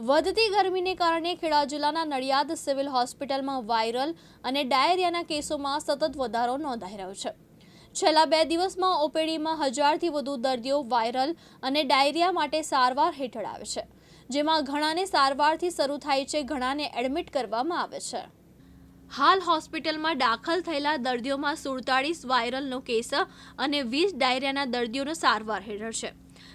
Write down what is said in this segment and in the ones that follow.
વધતી ગરમીને કારણે ખેડા જિલ્લાના નડિયાદ સિવિલ હોસ્પિટલમાં વાયરલ અને ડાયરિયાના કેસોમાં સતત વધારો નોંધાઈ રહ્યો છે. છેલ્લા બે દિવસમાં ઓપીડીમાં હજારથી વધુ દર્દીઓ વાયરલ અને ડાયરિયા માટે સારવાર હેઠળ આવે છે, જેમાં ઘણાને સારવારથી શરૂ થાય છે, ઘણાને એડમિટ કરવામાં આવે છે. હાલ હોસ્પિટલમાં દાખલ થયેલા દર્દીઓમાં સુડતાળીસ વાયરલનો કેસ અને વીસ ડાયરિયાના દર્દીઓનો સારવાર હેઠળ છે.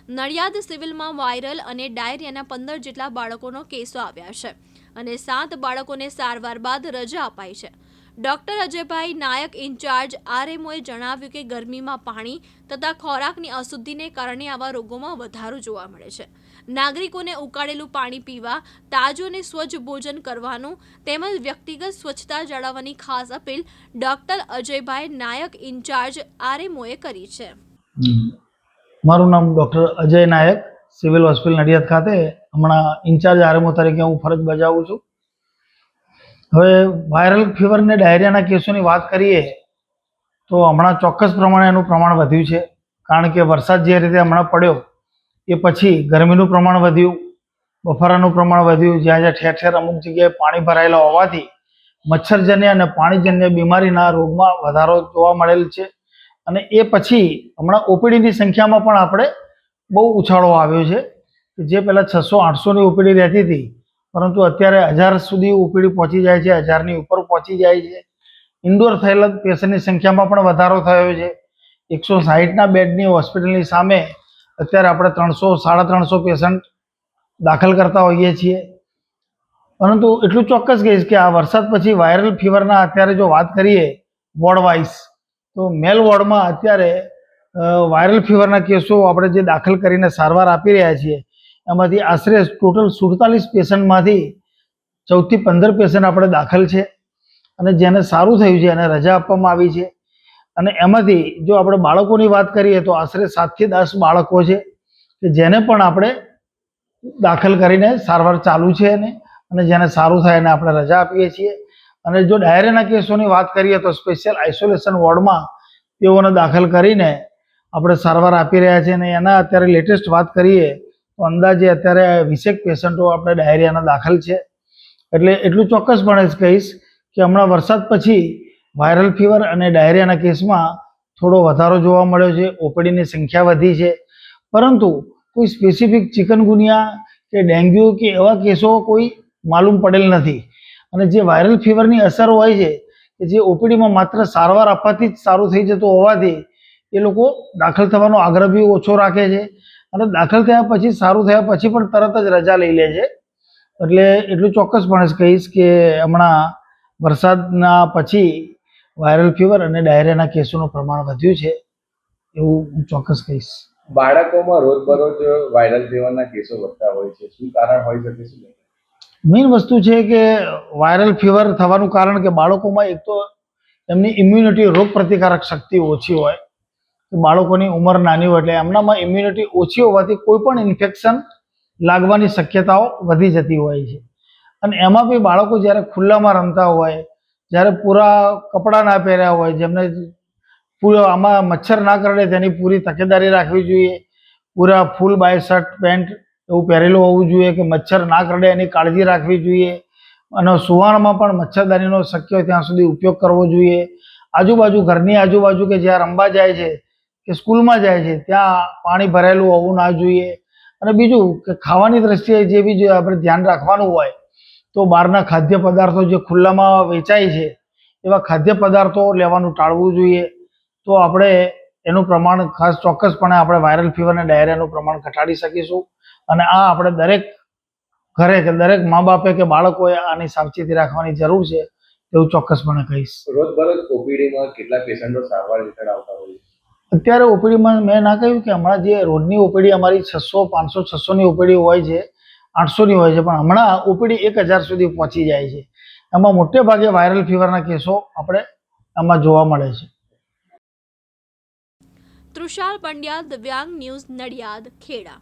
નડિયાદ સિવિલમાં વાયરલ અને ડાયરિયાના પંદર જેટલા બાળકોનો કેસો આવ્યા છે અને સાત બાળકોને સારવાર બાદ રજા અપાઈ છે. ડોક્ટર અજયભાઈ નાયક ઇન્ચાર્જ આરએમઓએ જણાવ્યું કે ગરમીમાં પાણી તથા ખોરાકની અશુદ્ધિને કારણે આવા રોગોમાં વધારો જોવા મળે છે. નાગરિકોને ઉકાળેલું પાણી પીવા, તાજું અને સ્વચ્છ ભોજન કરવાનું તેમજ વ્યક્તિગત સ્વચ્છતા જાળવવાની ખાસ appeal doctor Ajaybhai Nayak incharge આરએમઓએ કરી છે. મારું નામ doctor Ajay Nayak, civil hospital Nadiad ખાતે. હમણાં ઇન્ચાર્જ આરએમઓ તરીકે હું ફરજ બજાવું છું. હવે વાયરલ ફીવર ને ડાયરિયાના કેસોની વાત કરીએ, તો હમણાં ચોક્કસ પ્રમાણે એનું પ્રમાણ વધ્યું છે. કારણ કે વરસાદ જે રીતે હમણાં પડ્યો, એ પછી ગરમીનું પ્રમાણ વધ્યું, બફારાનું પ્રમાણ વધ્યું. જ્યાં જ્યાં ઠેર ઠેર અમુક જગ્યાએ પાણી ભરાયેલા હોવાથી મચ્છરજન્ય અને પાણીજન્ય બીમારીના રોગમાં વધારો જોવા મળેલ છે. અને એ પછી હમણાં ઓપીડીની સંખ્યામાં પણ આપણે બહુ ઉછાળો આવ્યો છે જે પહેલાં છસો આઠસોની ઓપીડી રહેતી હતી, પરંતુ અત્યારે હજાર સુધી ઓપીડી પહોંચી જાય છે, હજારની ઉપર પહોંચી જાય છે. ઇન્ડોર થયેલા પેશન્ટની સંખ્યામાં પણ વધારો થયો છે. એકસો સાહીઠના બેડની હોસ્પિટલની સામે અત્યારે આપણે ત્રણસો, સાડા ત્રણસો પેશન્ટ દાખલ કરતા હોઈએ છીએ. પરંતુ એટલું ચોક્કસ કહીશ કે આ વરસાદ પછી વાયરલ ફીવરના અત્યારે જો વાત કરીએ વોર્ડ વાઇઝ તો મેલ વોર્ડમાં અત્યારે વાયરલ ફીવરના કેસો આપણે જે દાખલ કરીને સારવાર આપી રહ્યા છીએ, એમાંથી આશરે ટોટલ સુડતાલીસ પેશન્ટમાંથી ચૌદથી પંદર પેશન્ટ આપણે દાખલ છે અને જેને સારું થયું છે, એને રજા આપવામાં આવી છે. અને એમાંથી જો આપણે બાળકોની વાત કરીએ તો આશરે સાતથી દસ બાળકો છે કે જેને પણ આપણે દાખલ કરીને સારવાર ચાલુ છે એને અને જેને સારું થાય એને આપણે રજા આપીએ છીએ. અને જો ડાયરિયાના કેસોની વાત કરીએ તો સ્પેશિયલ આઇસોલેશન વોર્ડમાં તેઓને દાખલ કરીને આપણે સારવાર આપી રહ્યા છીએ અને એના અત્યારે લેટેસ્ટ વાત કરીએ તો અંદાજે અત્યારે વીસેક પેશન્ટો આપણે ડાયરિયાના દાખલ છે. એટલે એટલું ચોક્કસપણે જ કહીશ કે હમણાં વરસાદ પછી વાયરલ ફીવર અને ડાયરિયાના કેસમાં થોડો વધારો જોવા મળ્યો છે, ઓપીડીની સંખ્યા વધી છે. પરંતુ કોઈ સ્પેસિફિક ચિકનગુનિયા કે ડેન્ગ્યુ કે એવા કેસો કોઈ માલુમ પડેલ નથી. અને જે વાયરલ ફીવરની અસર હોય છે, કે જે ઓપીડીમાં માત્ર સારવાર આપવાથી જ સારું થઈ જતું હોવાથી એ લોકો દાખલ થવાનો આગ્રહ બી ઓછો રાખે છે. અને દાખલ થયા પછી, સારું થયા પછી પણ તરત જ રજા લઈ લે છે. એટલે એટલું ચોક્કસપણે કહીશ કે હમણાં વરસાદના પછી વાયરલ ફીવર અને ડાયરિયાના કેસોનું પ્રમાણ વધ્યું છે, એવું હું ચોક્કસ કહીશ. બાળકોમાં રોજબરોજ વાયરલ ફીવરના કેસો વધતા હોય છે. શું કારણ હોઈ શકે શું મેઇન વસ્તુ છે કે વાયરલ ફીવર થવાનું કારણ કે બાળકોમાં એક તો એમની ઇમ્યુનિટી રોગ પ્રતિકારક શક્તિ ઓછી હોય બાળકોની ઉંમર નાની હોય એટલે એમનામાં ઇમ્યુનિટી ઓછી હોવાથી કોઈ પણ ઇન્ફેક્શન લાગવાની શક્યતાઓ વધી જતી હોય છે. અને એમાં બી બાળકો જ્યારે ખુલ્લામાં રમતા હોય, જ્યારે પૂરા કપડાં ના પહેર્યા હોય, જેમને પૂરો આમાં મચ્છર ના કરડે તેની પૂરી તકેદારી રાખવી જોઈએ, પૂરા ફૂલ બાય શર્ટ, પેન્ટ એવું પહેરેલું હોવું જોઈએ કે મચ્છર ના કરડે, એની કાળજી રાખવી જોઈએ. અને સુવાણમાં પણ મચ્છરદાનીનો શક્ય ત્યાં સુધી ઉપયોગ કરવો જોઈએ. આજુબાજુ ઘરની આજુબાજુ કે જ્યાં રમવા જાય છે, કે સ્કૂલમાં જાય છે, ત્યાં પાણી ભરેલું હોવું ના જોઈએ. અને બીજું કે ખાવાની દ્રષ્ટિએ જે બી આપણે ધ્યાન રાખવાનું હોય, તો બહારના ખાદ્ય પદાર્થો જે ખુલ્લામાં વેચાય છે, એવા ખાદ્ય પદાર્થો લેવાનું ટાળવું જોઈએ. તો આપણે એનું પ્રમાણ ખાસ ચોક્કસપણે આપણે વાયરલ ફીવર અને ડાયરિયાનું પ્રમાણ ઘટાડી શકીશું. અને આ આપણે દરેક ઘરે કે દરેક મા બાપે કે બાળકોએ આની સાવચેતી રાખવાની જરૂર છે એવું ચોક્કસપણે કહીશ. રોજબરોજ ઓપીડીમાં કેટલા પેશન્ટો સારવાર હેઠળ આવતા હોય અત્યારે ઓપીડીમાં મેં ના કહ્યું કે હમણાં જે રોજની ઓપીડી અમારી છસો પાંચસો છસોની ઓપીડી હોય છે આઠસોની હોય છે પણ હમણાં ઓપીડી એક હજાર સુધી પહોંચી જાય છે. એમાં મોટે ભાગે વાયરલ ફીવરના કેસો આપણે આમાં જોવા મળે છે. તૃષાલ પંડ્યા દિવ્યાંગ ન્યૂઝ નડિયાદ ખેડા.